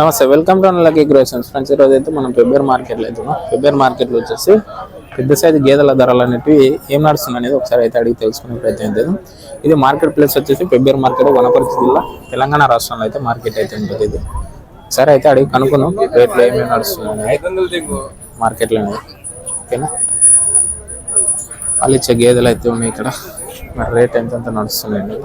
నమస్తే welcome to lucky grossons friends ఈరోజు అయితే మనం ఫిబ్రవరి మార్కెట్లో అవుతున్నాం ఫిబ్రవరి మార్కెట్లో వచ్చేసి పెద్ద సైజు గేదెల ధరలు అనేటివి ఏం నడుస్తుంది అనేది ఒకసారి అయితే అడిగి తెలుసుకునే ప్రయత్నం చేద్దాం. ఇది మార్కెట్ ప్లేస్ వచ్చేసి ఫిబ్రవరి మార్కెట్ వనపర్తి జిల్లా తెలంగాణ రాష్ట్రంలో అయితే మార్కెట్ అయితే ఉంటుంది ఇది. సరే అయితే అడిగి కనుక్కున్నాం రేట్లు ఏమేమి నడుస్తుంది మార్కెట్లో అనేది. ఓకేనా వాళ్ళు ఇచ్చే గేదెలు అయితే ఉన్నాయి ఇక్కడ. మరి రేట్ ఎంత నడుస్తుందండి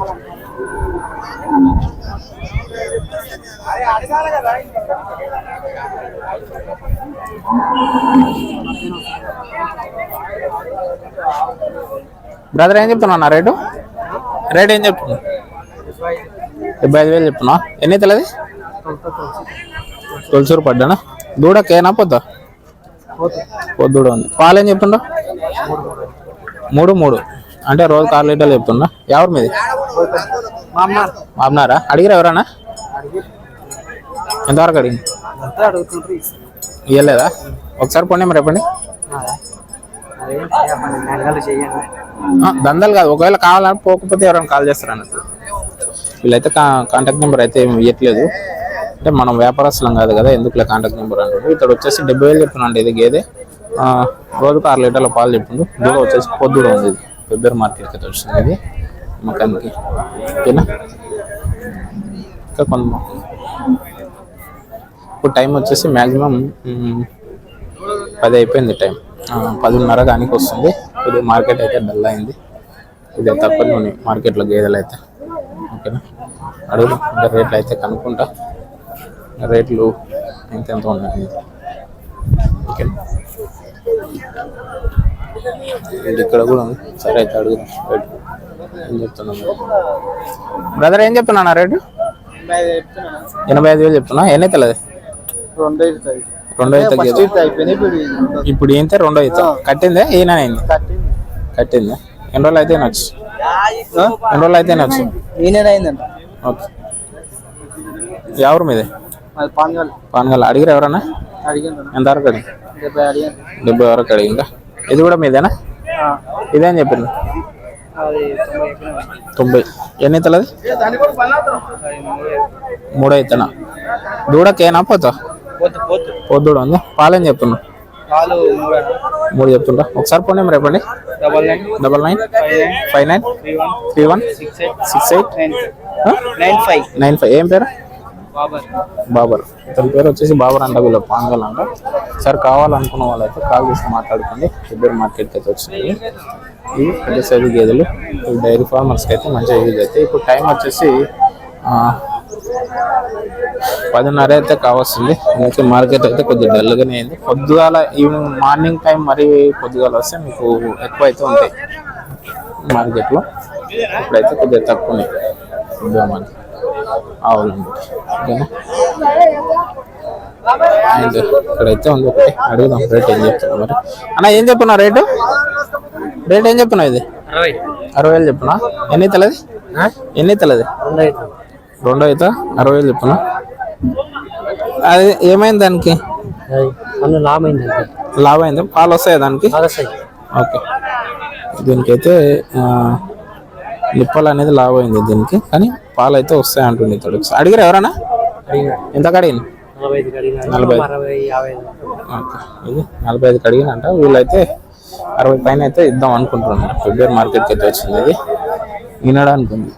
బ్రదర్ ఏం చెప్తున్నా రేటు? రేట్ ఏం చెప్తున్నా డెబ్బై ఐదు వేలు చెప్తున్నా ఎన్ని తెలది తొలసూరు పడ్డానా? దూడ కేనా పొద్దా? పొద్దుడ ఉంది. పాలు ఏం చెప్తుండో? మూడు మూడు. అంటే రోజు ఆరు లీటర్లు చెప్తున్నా ఎవరి మీది? మామనారా అడిగిరా ఎవరన్నా? ఎంతవరకు అడిగింది ఇవ్వలేదా ఒకసారి పోనీ మరి చెప్పండి ఆ, దందాలు కాదు. ఒకవేళ కావాలని పోకపోతే ఎవరైనా కాల్ చేస్తారు అన్నట్టు. వీళ్ళైతే కాంటాక్ట్ నెంబర్ అయితే ఏమి ఇవ్వట్లేదు అంటే మనం వ్యాపారస్తులం కాదు కదా ఎందుకులే కాంటాక్ట్ నెంబర్ అంటాడు ఇక్కడ వచ్చేసి డెబ్బై వేలు చెప్తున్నాండి ఇది గేదె. రోజుకు ఆరు లీటర్ల పాలు చెప్పిండు. దూడ వచ్చేసి పొద్దుడ ఉంది ఇది. ఫిబ్రవరి మార్కెట్కి అయితే వచ్చింది ఇది. మకానికి ఓకేనా? ఇంకా కొంత ఇప్పుడు టైం వచ్చేసి మ్యాక్సిమం పది అయిపోయింది టైం. పదిన్నర దానికి వస్తుంది. ఇది మార్కెట్ అయితే డల్ అయింది. ఇది తప్పని ఉన్నాయి మార్కెట్లో గేదెలు అయితే. ఓకేనా? అడుగు ఇంకా రేట్లు అయితే కనుక్కుంటా. రేట్లు ఎంత ఎంత ఉన్నాయి? ఓకేనా ఇది ఇక్కడ కూడా ఉంది. సరే అయితే అడుగుదాం. రేటు ఏం చెప్తున్నాను బ్రదర్ ఏం చెప్తున్నా రేటు? ఎనభై ఐదు వేలు చెప్తున్నా ఎన్ని లేదు రెండో అయితే గేదె. ఇప్పుడు ఏంటే రెండో అయితే కట్టిందే? ఈయన అయింది? కట్టింది. ఎన్ని రోజులు అయితే నచ్చు ఎన్ని రోజులు అయితే నచ్చు నేనేనైందంట ఓకే. ఎవరు మీది? పాన్గల్. పానగల్. అడిగిరా ఎవరన్నా? అడిగాను. ఎంత వరకు అడిగి డెబ్బై అడిగాను. డెబ్బై వరకు అడిగిందా? ఇది కూడా మీదేనా? ఇదేం చెప్పింది అది తొంభై ఎన్ని తెలది మూడో అయితేనా దూడకేనా పోతు పొద్దుడు ఉంది పాలేం చెప్తున్నా పాలు మూడు చెప్తుండ్రా? ఒకసారి పోనీ మరి చెప్పండి. Double nine. Double nine. Five nine. Three one. Six eight. Nine five. Nine five. ఏం పేరు? బాబర్. ఇతని పేరు వచ్చేసి బాబర్ అంట వీళ్ళ పాంగల్ అంట. సార్ కావాలనుకున్న వాళ్ళైతే కాల్ చేసి మాట్లాడుకోండి. ఇద్దరు మార్కెట్కి అయితే వచ్చినాయి. ఇవి పెద్ద సైజు గేదెలు. డైరీ ఫార్మర్స్కి అయితే మంచిగా యూజ్ అవుతాయి. ఇప్పుడు టైం వచ్చేసి పదిన్నర అయితే కావస్తుంది. అందుకే మార్కెట్ అయితే కొద్దిగా డల్గానే అయింది. పొద్దుగాల ఈవినింగ్ మార్నింగ్ టైం మరీ పొద్దుగాల వస్తే మీకు ఎక్కువ అయితే ఉంటాయి మార్కెట్లో. ఇప్పుడైతే కొద్దిగా తక్కువ ఉన్నాయి మనకి ఓకేనా? ఇంకా ఇక్కడైతే ఉంది ఒకటి. అడుగుదాం రేట్ ఏం చెప్తున్నా మరి. అన్న ఏం చెప్పున్నా రేటు? రేట్ ఏం చెప్పున్నా ఇది? అరవై. అరవై వేలు చెప్పునా ఎన్ని తెలది ఎన్ని తెలది రెండు అయితే? అరవై వేలు చెప్పునా? అది ఏమైంది దానికి? లాభం అయింది పాలు వస్తాయి దానికి? ఓకే. దీనికైతే నిప్పలు అనేది లాభం అయింది దీనికి. కానీ పాలు అయితే వస్తాయి అంటుంది ఇతడు అడిగారు ఎవరన్నా? ఎంత అడిగింది నలభై ఇది నలభై ఐదుకి అడిగినంట వీళ్ళైతే అరవై పైన అయితే ఇద్దాం అనుకుంటున్నాను ఫిబ్రవరి మార్కెట్కి అయితే వచ్చింది ఇది. వినడానికి ఉంది.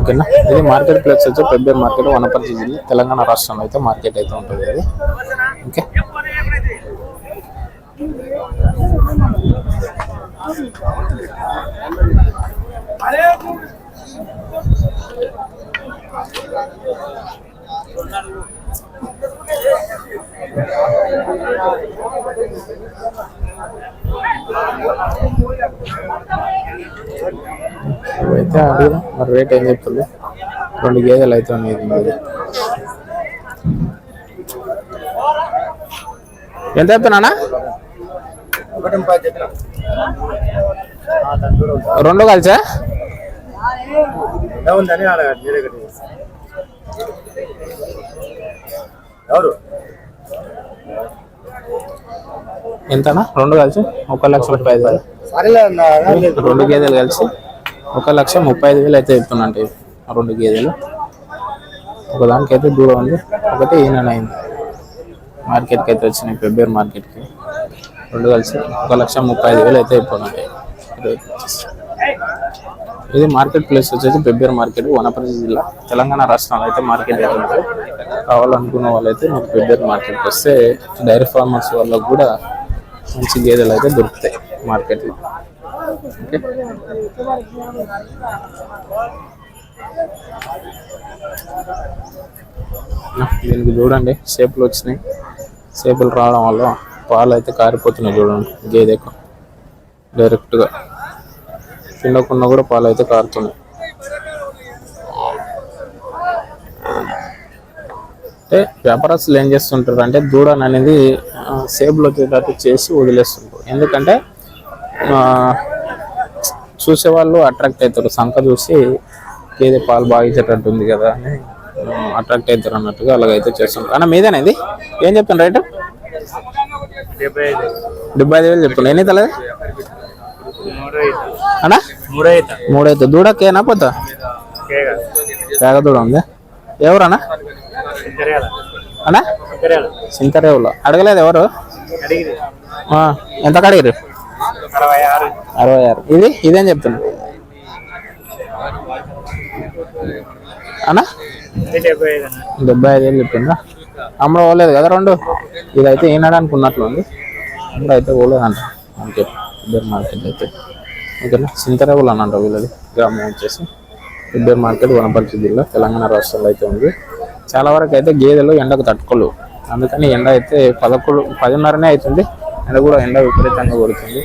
ఓకేనా? ఇది మార్కెట్ ప్లేస్ వచ్చి పెద్ద మార్కెట్ వనపర్తి జిల్లా తెలంగాణ రాష్ట్రంలో అయితే మార్కెట్ అయితే ఉంటుంది అది. ఓకే? అయితే అడుగుదాం మరి రేట్ ఏం చెప్తుంది? రెండు గేదెలు అయితే ఉన్నాయి ఇది ఎంత చెప్తున్నా రెండు కలిసా? ఉందని ఎవరు? ఎంతనా? రెండు కలిసి ఒక లక్ష ముప్పై ఐదు వేలు. రెండు గేదెలు కలిసి ఒక లక్ష ముప్పై ఐదు వేలు అయితే చెప్తున్నా రెండు గేదెలు. ఒకదానికి అయితే దూరం ఉంది. ఒకటి ఈయన అయింది. మార్కెట్కి అయితే వచ్చినాయి ఫిబ్రవరి మార్కెట్కి. రెండు కలిసి ఒక లక్ష ముప్పై ఐదు వేలు అయితే అయిపోయినాయి ఇది మార్కెట్ ప్లేస్ వచ్చేసి పెబ్బేరు మార్కెట్ వనపర్తి జిల్లా. తెలంగాణ రాష్ట్రంలో అయితే మార్కెట్ అయితే ఉంటుంది. కావాలనుకున్న వాళ్ళైతే మీకు పెబ్బేరు మార్కెట్కి వస్తే డైరీ ఫార్మర్స్ వాళ్ళకు కూడా మంచి గేదెలు అయితే దొరుకుతాయి మార్కెట్లో. ఓకే? దీనికి చూడండి సేపలు వచ్చినాయి. సేపలు రావడం వల్ల పాలు అయితే కారిపోతున్నాయి చూడండి గేదెకు. డైరెక్ట్గా పిండకుండా కూడా పాలు అయితే కారుతున్నాయి. అంటే వ్యాపారస్తులు ఏం చేస్తుంటారు అంటే దూడని అనేది సేపులు వచ్చేటట్టు చేసి వదిలేస్తుంటారు. ఎందుకంటే చూసేవాళ్ళు అట్రాక్ట్ అవుతారు. సంఖ చూసి ఏది పాలు బాగా ఇచ్చేటట్టు ఉంది కదా అని అట్రాక్ట్ అవుతారు అన్నట్టుగా అలాగైతే చేస్తుంటారు. అన్న మీదేనా ఇది? ఏం చెప్తాను రైట్? డెబ్బై ఐదు. వేలు చెప్తున్నా. ఎన్ని తలది? అన్నా? మూడైతే దూడకేనా పోతా? కేగా. దూడ ఉంది? ఎవరన్నా? అన్నా? సింతరేవులో అడగలేదు ఎవరు? ఎంత కడిగారు అరవై ఆరు ఇది? ఇదేం చెప్తున్నా? అన్నా? డెబ్బై ఐదు వేలు చెప్పిందా అమ్మడు పోలేదు కదా రెండు? ఇదైతే ఈనాడానికి ఉన్నట్లు ఉంది. అమ్మడు అయితే పోలేదంట ఓకే ఇద్దరు మార్కెట్ అయితే. ఓకేనా? సింతరేవులు అనంట వీళ్ళది. గ్రామం వచ్చేసి. ఇద్దరు మార్కెట్ వనపర్తి జిల్లా తెలంగాణ రాష్ట్రంలో అయితే ఉంది. చాలా వరకు అయితే గేదెలు ఎండకు తట్టుకోలేవు. అందుకని ఎండ అయితే పదకొండు పదిన్నరనే అవుతుంది ఎండ కూడా ఎండ విపరీతంగా కొడుతుంది.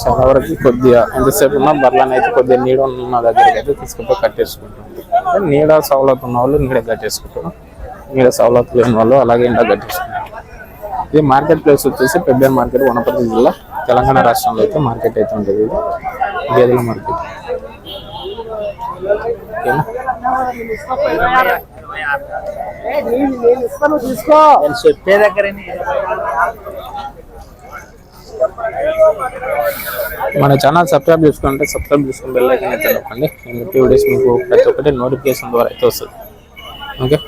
చాలా వరకు కొద్దిగా ఎంతసేపు ఉన్నా బర్లను అయితే కొద్దిగా నీడ ఉన్న దగ్గరికి అయితే తీసుకుపోయి కట్టేసుకుంటుంది నీడ సవలతు ఉన్న వాళ్ళు నీడ కట్టేసుకుంటారు నీడ సవలతు లేని వాళ్ళు అలాగే ఎండ కట్టేసుకుంటారు ఇది మార్కెట్ ప్లేస్ వచ్చేసి పెబ్బేర్ మార్కెట్ వనపర్తి జిల్లా తెలంగాణ రాష్ట్రంలో అయితే మార్కెట్ అయితే ఉంటుంది ఇది. గేదెల మార్కెట్. ఓకేనా నేను చెప్పే దగ్గర మన ఛానల్ సబ్స్క్రైబ్ చేసుకుంటే సబ్స్క్రైబ్ చేసుకుని బెల్ ఐకాన్ అయితే నొక్కండి. నేను వీడియోస్ మీకు ప్రతి ఒక్కటి నోటిఫికేషన్ ద్వారా అయితే వస్తుంది. ఓకే?